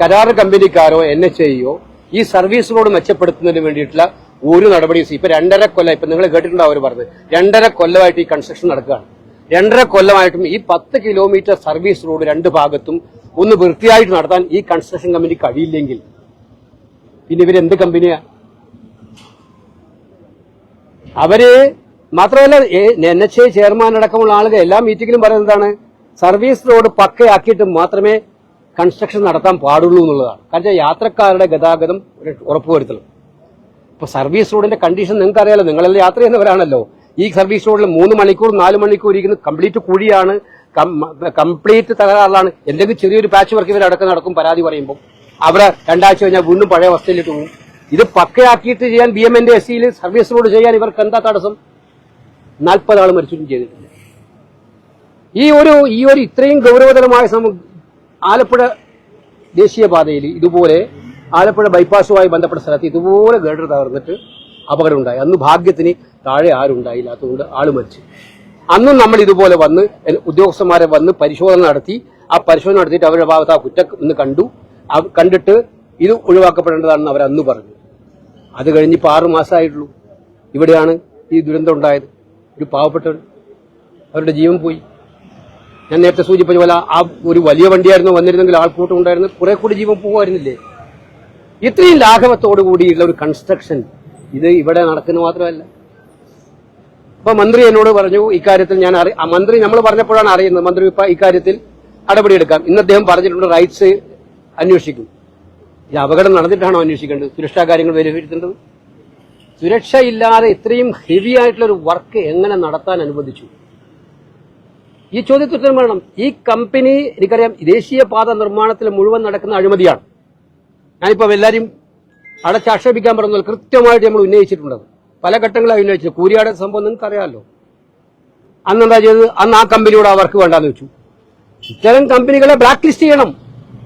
കരാർ കമ്പനിക്കാരോ N H ഐയോ ഈ service road മെച്ചപ്പെടുത്തുന്നതിന് വേണ്ടിയിട്ടുള്ള ഒരു നടപടി ഇപ്പൊ രണ്ടര കൊല്ലം ഇപ്പൊ നിങ്ങൾ കേട്ടിട്ടുണ്ടോ അവർ പറഞ്ഞത്? രണ്ടര കൊല്ലമായിട്ട് ഈ കൺസ്ട്രക്ഷൻ നടക്കുകയാണ്. രണ്ടര കൊല്ലമായിട്ടും ഈ പത്ത് കിലോമീറ്റർ സർവീസ് റോഡ് രണ്ട് ഭാഗത്തും ഒന്ന് വൃത്തിയായിട്ട് നടത്താൻ ഈ കൺസ്ട്രക്ഷൻ കമ്പനി കഴിയില്ലെങ്കിൽ പിന്നെ ഇവരെന്ത് കമ്പനിയാ അവർ മാത്രമല്ല എൻ എച്ച് ഐ ചെയർമാൻ അടക്കമുള്ള ആളുകൾ എല്ലാ മീറ്റിങ്ങിലും പറയുന്നതാണ് സർവീസ് റോഡ് പക്കയാക്കിയിട്ട് മാത്രമേ കൺസ്ട്രക്ഷൻ നടത്താൻ പാടുള്ളൂ എന്നുള്ളതാണ്. കാരണം യാത്രക്കാരുടെ ഗതാഗതം ഉറപ്പുവരുത്തണം ഇപ്പൊ സർവീസ് റോഡിന്റെ കണ്ടീഷൻ നിങ്ങൾക്ക് അറിയാലോ നിങ്ങളെല്ലാം യാത്ര ചെയ്യുന്നവരാണല്ലോ. ഈ സർവീസ് റോഡിൽ മൂന്ന് മണിക്കൂർ നാല് മണിക്കൂർ ഇരിക്കുന്ന കംപ്ലീറ്റ് കുഴിയാണ് കംപ്ലീറ്റ് തകരാറിലാണ്. എന്തെങ്കിലും ചെറിയൊരു പാച്ച് വർക്ക് ഇവരടക്കം നടക്കും പരാതി പറയുമ്പോൾ അവിടെ രണ്ടാഴ്ച കഴിഞ്ഞാൽ വീണ്ടും പഴയ അവസ്ഥയിലിട്ട് പോകും. ഇത് പക്കയാക്കിയിട്ട് ചെയ്യാൻ ബി എം സർവീസ് റോഡ് ചെയ്യാൻ ഇവർക്ക് എന്താ തടസ്സം? നാൽപ്പത് ആൾ മരിച്ചിട്ടും ചെയ്തിട്ടില്ല. ഈ ഒരു ഈ ഒരു ഇത്രയും ഗൗരവതരമായ ആലപ്പുഴ ദേശീയപാതയിൽ ഇതുപോലെ ആലപ്പുഴ ബൈപ്പാസുമായി ബന്ധപ്പെട്ട സ്ഥലത്ത് ഇതുപോലെ ഗഡർ തകർന്നിട്ട് അപകടമുണ്ടായി. അന്ന് ഭാഗ്യത്തിന് താഴെ ആരുണ്ടായില്ല അതുകൊണ്ട് ആൾ മരിച്ചു. അന്നും നമ്മൾ ഇതുപോലെ വന്ന് ഉദ്യോഗസ്ഥന്മാരെ വന്ന് പരിശോധന നടത്തി. ആ പരിശോധന നടത്തിയിട്ട് അവരുടെ ഭാഗത്ത് ആ കുറ്റം ഒന്ന് കണ്ടു. കണ്ടിട്ട് ഇത് ഒഴിവാക്കപ്പെടേണ്ടതാണെന്ന് അവർ അന്ന് പറഞ്ഞു. അത് കഴിഞ്ഞ് ഇപ്പം ആറു മാസമായിട്ടുള്ളൂ ഇവിടെയാണ് ഈ ദുരന്തം ഉണ്ടായത്. ഒരു പാവപ്പെട്ടവർ അവരുടെ ജീവൻ പോയി. ഞാൻ നേരത്തെ സൂചിപ്പിച്ച പോലെ ആ ഒരു വലിയ വണ്ടിയായിരുന്നു വന്നിരുന്നെങ്കിൽ ആൾക്കൂട്ടം ഉണ്ടായിരുന്നു. കുറെ കൂടി ജീവൻ പോകുമായിരുന്നില്ലേ ഇത്രയും ലാഘവത്തോടു കൂടിയുള്ള ഒരു കൺസ്ട്രക്ഷൻ ഇത് ഇവിടെ നടക്കുന്നത് മാത്രമല്ല. അപ്പൊ മന്ത്രി എന്നോട് പറഞ്ഞു ഇക്കാര്യത്തിൽ ഞാൻ അറി മന്ത്രി നമ്മൾ പറഞ്ഞപ്പോഴാണ് അറിയുന്നത്. മന്ത്രി ഇപ്പൊ ഇക്കാര്യത്തിൽ നടപടിയെടുക്കാം. ഇന്ന് അദ്ദേഹം പറഞ്ഞിട്ടുണ്ട് റൈറ്റ്സ് അന്വേഷിക്കും. ഇത് അപകടം നടന്നിട്ടാണോ അന്വേഷിക്കേണ്ടത്? സുരക്ഷാ കാര്യങ്ങൾ വിലയിരുത്തേണ്ടത്? സുരക്ഷയില്ലാതെ ഇത്രയും ഹെവി ആയിട്ടുള്ള ഒരു വർക്ക് എങ്ങനെ നടത്താൻ അനുവദിച്ചു? ഈ ചോദ്യത്തിന് വേണം ഈ കമ്പനി എനിക്കറിയാം ദേശീയപാത നിർമ്മാണത്തിൽ മുഴുവൻ നടക്കുന്ന അഴിമതിയാണ്. ഞാനിപ്പോ എല്ലാവരും അടച്ചാക്ഷേപിക്കാൻ പറഞ്ഞാൽ കൃത്യമായിട്ട് നമ്മൾ ഉന്നയിച്ചിട്ടുണ്ട് പല ഘട്ടങ്ങളായി ഉന്നയിച്ചത് കൂരിയാട് സംഭവം നിങ്ങൾക്ക് അറിയാമല്ലോ അന്ന് എന്താ ചെയ്തത്? അന്ന് ആ കമ്പനിയോട് ആ വർക്ക് വേണ്ടാന്ന് വെച്ചു. ഇത്തരം കമ്പനികളെ ബ്ലാക്ക് ലിസ്റ്റ് ചെയ്യണം.